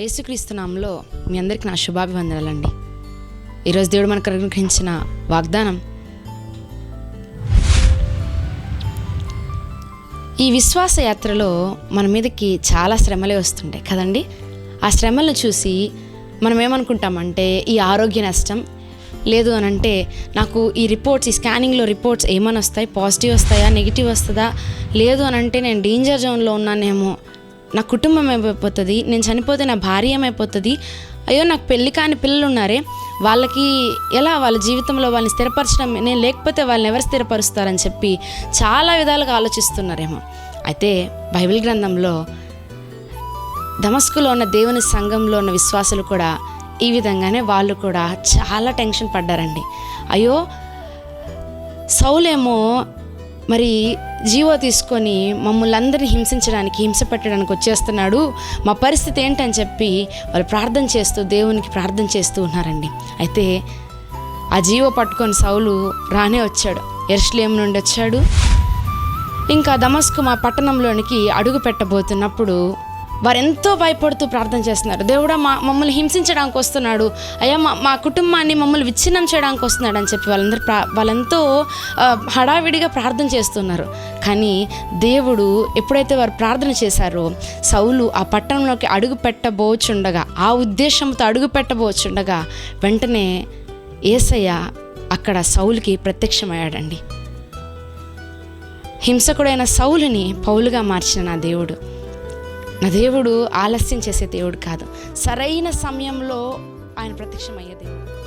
యేసుక్రీస్తునామంలో మీ అందరికీ నా శుభాభివందనాలండి. ఈరోజు దేవుడు మనకు అనుగ్రహించిన వాగ్దానం ఈ విశ్వాస యాత్రలో మన మీదకి చాలా శ్రమలే వస్తుంటాయి కదండి? ఆ శ్రమలను చూసి మనం ఏమనుకుంటామంటే ఈ ఆరోగ్య నష్టం లేదు అని అంటే నాకు ఈ రిపోర్ట్స్ ఈ స్కానింగ్లో రిపోర్ట్స్ ఏమని వస్తాయి? పాజిటివ్ వస్తాయా? నెగిటివ్ వస్తుందా? లేదు అని అంటే నేను డేంజర్ జోన్లో ఉన్నానేమో. నా కుటుంబం ఏమైపోతుంది నేను చనిపోతే నా భార్య ఏమైపోతుంది? అయ్యో నాకు పెళ్ళి కాని పిల్లలు ఉన్నారే వాళ్ళకి ఎలా వాళ్ళ జీవితంలో వాళ్ళని స్థిరపరచడం? నేను లేకపోతే వాళ్ళని ఎవరు స్థిరపరుస్తారని చెప్పి చాలా విధాలుగా ఆలోచిస్తున్నారేమో. అయితే బైబిల్ గ్రంథంలో దమస్కులో ఉన్న దేవుని సంఘంలో ఉన్న విశ్వాసులు కూడా ఈ విధంగానే వాళ్ళు కూడా చాలా టెన్షన్ పడ్డారండి. అయ్యో సౌలేమో మరి జీవో తీసుకొని మమ్మల్ని అందరినీ హింసించడానికి హింస పెట్టడానికి వచ్చేస్తున్నాడు. మా పరిస్థితి ఏంటని చెప్పి వాళ్ళు ప్రార్థన చేస్తూ దేవునికి ప్రార్థన చేస్తూ ఉన్నారండి. అయితే ఆ జీవో పట్టుకొని సౌలు రానే వచ్చాడు. ఎర్స్లేం నుండి వచ్చాడు. ఇంకా దమస్కు మా పట్టణంలోనికి అడుగు పెట్టబోతున్నప్పుడు వారు ఎంతో భయపడుతూ ప్రార్థన చేస్తున్నారు. దేవుడా మా మమ్మల్ని హింసించడానికి వస్తున్నాడు. అయ్యా మా మా కుటుంబాన్ని మమ్మల్ని విచ్ఛిన్నం చేయడానికి వస్తున్నాడు అని చెప్పి వాళ్ళందరూ ప్రా వాళ్ళెంతో హడావిడిగా ప్రార్థన చేస్తున్నారు. కానీ దేవుడు ఎప్పుడైతే వారు ప్రార్థన చేశారో సౌలు ఆ పట్టణంలోకి అడుగు పెట్టబోచుండగా ఆ ఉద్దేశంతో అడుగు పెట్టబోచుండగా వెంటనే ఏసయ్య అక్కడ సౌలుకి ప్రత్యక్షమయ్యాడండి. హింసకుడైన సౌలుని పౌలుగా మార్చిన నా దేవుడు. నా దేవుడు ఆలస్యం చేసే దేవుడు కాదు. సరైన సమయంలో ఆయన ప్రత్యక్షమయ్యే దేవుడు.